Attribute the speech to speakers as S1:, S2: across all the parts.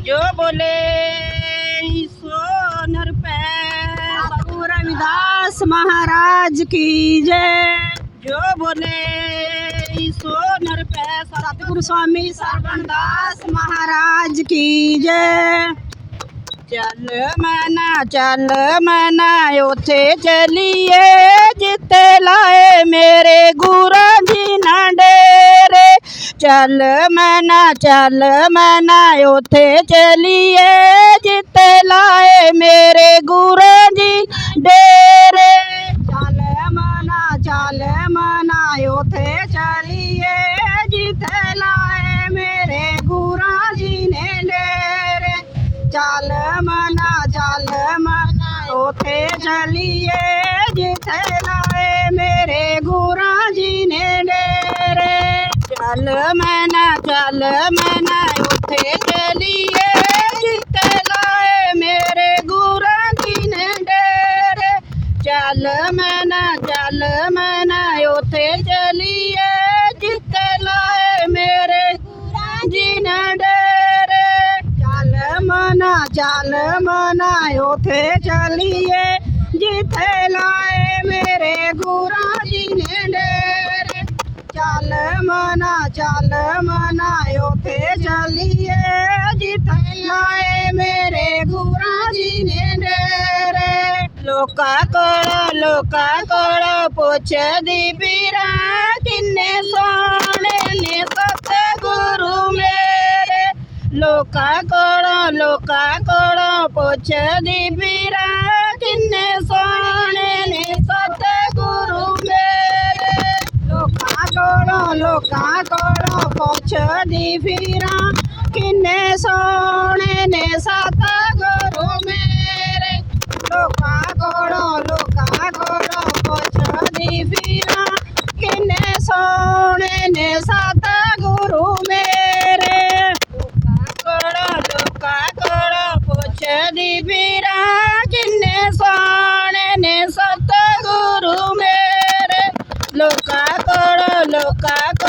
S1: जो बोले सोनर पे।
S2: बाबू रविदास महाराज की जय।
S1: जो बोले सोनर पे
S2: सतगुरु स्वामी सरवणदास महाराज की जय।
S1: चल मना चल मना उथे चलिए जिते लाए मेरे गुरु।
S2: चल मैना चल मैना उथे चलिए, जिते लाए मेरे गुरु जी डेरे। चल मना चल मना उथे चलिए, जिते लाए मेरे गुरु जी ने डेरे।
S1: चल मना चल मना उथे चलिए, जिते चल मैना चल मैना उठे चलिए लाए मेरे गुरु दिन डेरे। चल मैना चल मैना उठे
S2: चलिए जीते लाए मेरे गुरु दिन डेरे। चल मना चल मना उठे चलिए जीते लाए मेरे गुरु दिन डेरे। चल मना चल मना थे चलिए। जितनाए
S1: मेरे गुरा जी ने डेरे। लोका को लोका को पूछ दी पीरा किन्ने सोने ने सत गुरु मेरे। लोका को लोका को पूछ दी
S2: पीरा ਕੋਲੋਂ ਲੋਕਾਂ ਕੋਲੋਂ ਪੁੱਛਦੀ ਫਿਰਾਂ ਕਿੰਨੇ ਸੋਹਣੇ ਨੇ ਸਤ ਗੁਰੂ ਮੇਰੇ ਲੋਕਾਂ ਕੋਲੋਂ ਲੋਕਾਂ ਕੋਲੋਂ ਪੁੱਛਦੀ ਫਿਰਾਂ ਕਿੰਨੇ ਸੋਹਣੇ ਨੇ ਸਤ ਗੁਰੂ ਮੇਰੇ
S1: ਲੋਕਾਂ ਕੋਲ ਲੋਕਾਂ ਕੋਲ ਪੁੱਛਦੀ ਪੀਰਾਂ ਕਿੰਨੇ ਸੋਹਣੇ ਨੇ ਸਤ ਗੁਰੂ ਮੇਰੇ ਲੋਕਾਂ ਕੋਲ ਲੋਕਾਂ ਕੋਲ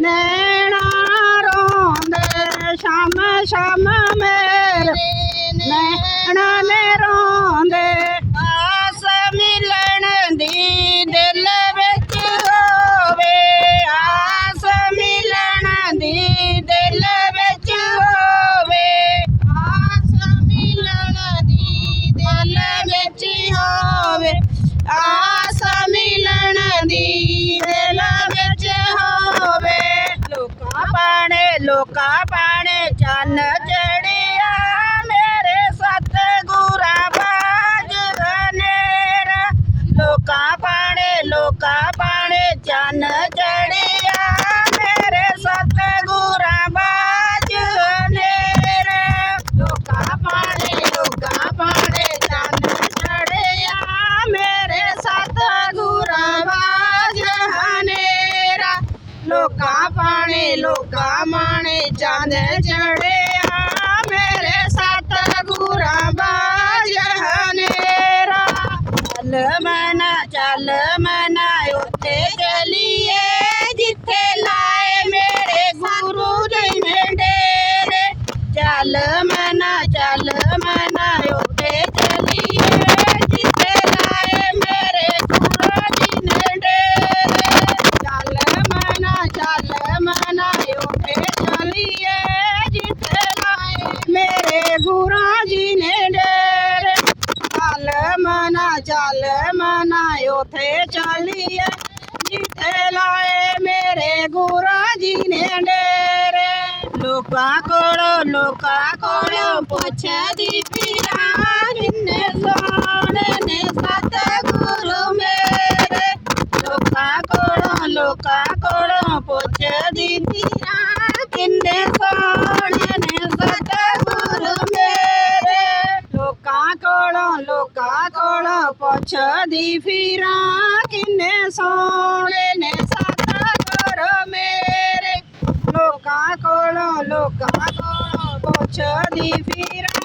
S2: ਨੈਣਾ ਰੋਂਦੇ ਸ਼ਮ ਸ਼ਮ ਮੇਰੇ ਨੈਣਾ ਨੇ ਰੋਂਦੇ।
S1: ਲੋਕਾਂ ਪਾਣੇ ਚੰਨ ਚੜਿਆ ਮੇਰੇ ਸਤ ਗੁਰਾਂ ਬਾਜ ਹਨੇਰਾ ਲੋਕਾਂ ਪਾਣੇ ਲੋਕਾਂ ਪਾਣੇ ਚੰਨ ਚੜਿਆ ਮੇਰੇ ਸਤ ਗੁਰਾਂ ਬਾਜ ਹਨੇਰਾ
S2: ਲੋਕਾਂ ਪਾਣੇ ਲੋਕਾਂ ਪਾਣੇ ਚੰਨ ਚੜਿਆ ਮੇਰੇ ਸਤ ਗੁਰਾਂ ਬਾਜ ਹਨੇਰਾ ਲੋਕਾਂ ਪਾਣੇ ਲੋਕਾਂ कामाने चंद चढ़े मेरे साथ गुरा बाज हनेरा।
S1: चल मना चल मना ਉਥੇ ਚੱਲੀਏ ਜਿੱਥੇ ਲਾਏ ਮੇਰੇ ਗੁਰਾਂ ਜੀ ਨੇ ਡੇਰੇ ਲੋਕਾਂ ਕੋਲੋਂ ਲੋਕਾਂ ਕੋਲੋਂ ਪੁੱਛਦੀ ਫਿਰਾਂ ਕਿੰਨੇ ਸੋਹਣੇ ਨੇ ਸਤਿਗੁਰੂ ਮੇਰੇ ਲੋਕਾਂ ਕੋਲੋਂ ਲੋਕਾਂ ਕੋਲੋਂ ਪੁੱਛਦੀ ਫਿਰਾਂ ਕਿੰਨੇ ਸੋਹਣੇ ਨੇ ਸਤਿਗੁਰੂ ਮੇਰੇ ਲੋਕਾਂ ਕੋਲੋਂ ਲੋਕਾਂ ਕੋਲੋਂ ਪੁੱਛਦੀ ਫਿਰਾਂ